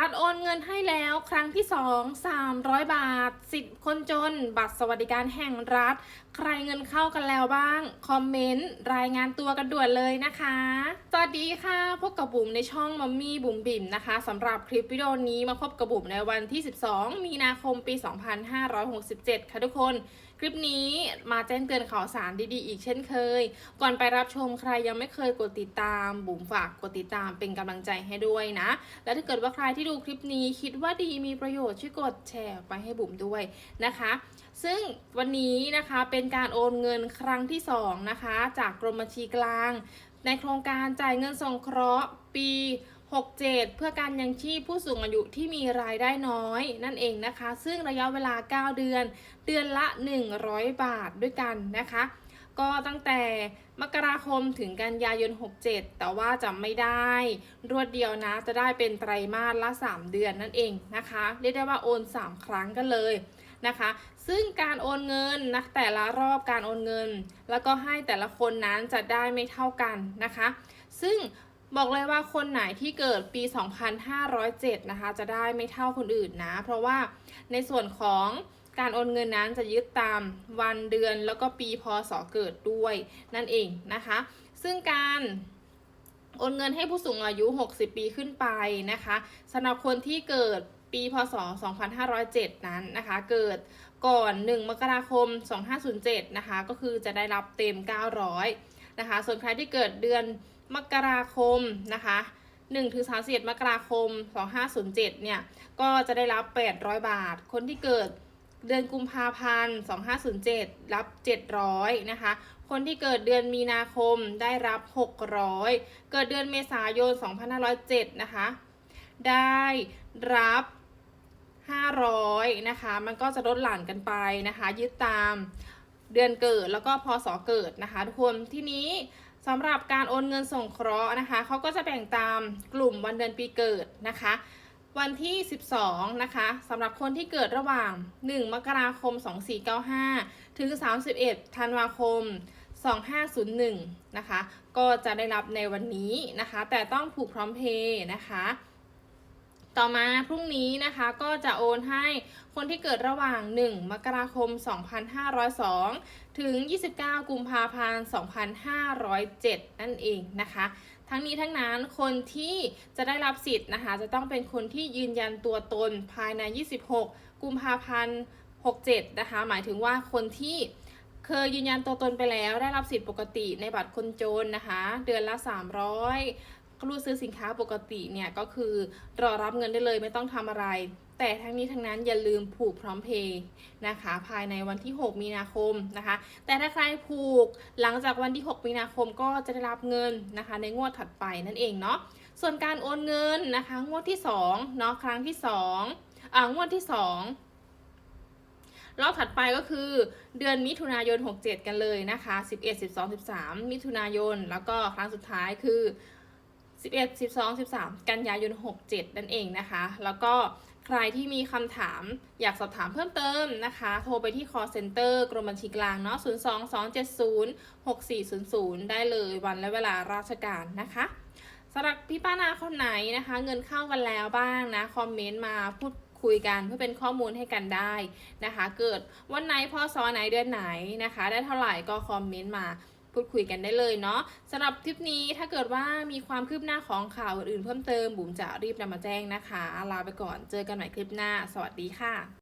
รัฐโอนเงินให้แล้วครั้งที่ 2 300 บาท สิทธิ์คนจน บัตรสวัสดิการแห่งรัฐ ใครเงินเข้ากันแล้วบ้าง คอมเมนต์ รายงานตัวกันด่วนเลยนะคะ สวัสดีค่ะ พบกับบุ๋มในช่องมัมมี่บุ๋มบิ่มนะคะสำหรับคลิปวิดีโอนี้มาพบกับบุ๋มในวันที่ 12 มีนาคมปี 2567 ค่ะทุกคน คลิปนี้มาแจ้งเตือนข่าวสารดีๆ อีกเช่นเคย ก่อนไปรับชมใครยังไม่เคยกดติดตาม บุ๋มฝากกดติดตามเป็นกำลังใจให้ด้วยนะ และถ้าเกิดว่าใครที่ดูคลิปนี้คิดว่าดีมีประโยชน์ช่วยกดแชร์ไปให้บุ๋มด้วยนะคะ ซึ่งวันนี้นะคะเป็นการโอนเงินครั้งที่2นะคะจากกรมบัญชีกลาง ในโครงการจ่ายเงินสงเคราะห์ปี 67 เพื่อการยังชีพผู้สูงอายุที่มีรายได้น้อยนั่นเองนะคะ ซึ่งระยะเวลา 9 เดือน เดือนละ 100 บาทด้วยกันนะคะ ก็ตั้งแต่มกราคมถึงกันยายน 67 แต่ว่าจะไม่ได้รวดเดียวนะ จะได้เป็นไตรมาสละ 3 เดือนนั่นเองนะคะ เรียกได้ว่าโอน 3 ครั้งกันเลยนะคะ ซึ่งการโอนเงินนะแต่ละรอบการโอนเงิน แล้วก็ให้แต่ละคนนั้นจะได้ไม่เท่ากันนะคะ ซึ่ง บอกเลยว่าคนไหนที่เกิดปี 2507 นะคะ จะได้ไม่เท่าคนอื่นนะ เพราะว่าในส่วนของการโอนเงินนั้นจะยึดตามวันเดือนแล้วก็ปีพศเกิดด้วยนั่นเองนะคะ ซึ่งการโอนเงินให้ผู้สูงอายุ 60 ปีขึ้นไปนะคะสำหรับคนที่เกิดปีพศ 2507 นั้นนะคะ เกิดก่อน 1 มกราคม 2507 นะคะ ก็คือจะได้รับเต็ม 900 นะคะ ส่วนใครที่เกิดเดือน มกราคมนะคะ1ถึง31มกราคม 2507 เนี่ย ก็จะได้รับ 800 บาท คนที่เกิดเดือนกุมภาพันธ์ 2507 รับ 700 นะคะ คนที่เกิดเดือนมีนาคมได้รับ 600 เกิดเดือนเมษายน 2507 นะคะ ได้รับ 500 นะคะ มันก็จะลดหลั่นกันไปนะคะ ยึดตาม เดือนเกิดแล้วก็พศเกิดนะคะทุกคนที่นี้สำหรับการโอนเงินส่งเคราะห์นะคะเขาก็จะแบ่งตามกลุ่มวันเดือนปีเกิดนะคะ วันที่ 12 นะคะสำหรับคนที่เกิดระหว่าง 1 มกราคม 2495 ถึง 31 ธันวาคม 2501 นะคะ ก็จะได้รับในวันนี้นะคะ แต่ต้องผูกพร้อมเพย์นะคะ ต่อมาพรุ่งนี้นะคะก็จะโอนให้คนที่เกิดระหว่าง 1 มกราคม 2502 ถึง 29 กุมภาพันธ์ 2507 นั่นเองนะคะ ทั้งนี้ทั้งนั้นคนที่จะได้รับสิทธิ์นะคะจะต้องเป็นคนที่ยืนยันตัวตนภายใน 26 กุมภาพันธ์ 67 นะคะ หมายถึงว่าคนที่เคยยืนยันตัวตนไปแล้วได้รับสิทธิ์ปกติในบัตรคนจนนะคะ เดือนละ 300 ก็รูดซื้อสินค้าปกติเนี่ยก็คือรอรับเงินได้เลยไม่ต้องทำอะไร แต่ทั้งนี้ทั้งนั้นอย่าลืมผูกพร้อมเพย์นะคะ ภายในวันที่ 6 มีนาคมนะคะ แต่ถ้าใครผูกหลังจากวันที่ 6 มีนาคมก็จะได้รับเงินนะคะ ในงวดถัดไปนั่นเองเนาะส่วนการโอนเงินนะคะ งวดที่2เนาะครั้งที่2อ่างวดที่ 2รอบถัดไปก็คือเดือนมิถุนายน 67 กันเลยนะคะ 11 12 13 มิถุนายน แล้วก็ครั้งสุดท้ายคือ 11 12 13 กันยายน 67 นั่นเองนะคะ แล้วก็ใครที่มีคำถามอยากสอบถามเพิ่มเติมนะคะ โทรไปที่ call center กรมบัญชีกลางเนาะ 02 270 6400 ได้เลยวันและเวลาราชการนะคะสำหรับพี่ป้านาคนไหนนะคะ เงินเข้ากันแล้วบ้างนะ คอมเมนต์มาพูดคุยกันเพื่อเป็นข้อมูลให้กันได้นะคะ เกิดวันไหนพศไหนเดือนไหนนะคะ ได้เท่าไหร่ก็คอมเมนต์มา พูดคุยกันได้เลยเนาะสำหรับคลิปนี้ถ้าเกิดว่ามีความคืบหน้าของข่าวอื่นๆเพิ่มเติมบุ๋มจะรีบนำมาแจ้งนะคะ ลาไปก่อนเจอกันใหม่คลิปหน้า สวัสดีค่ะ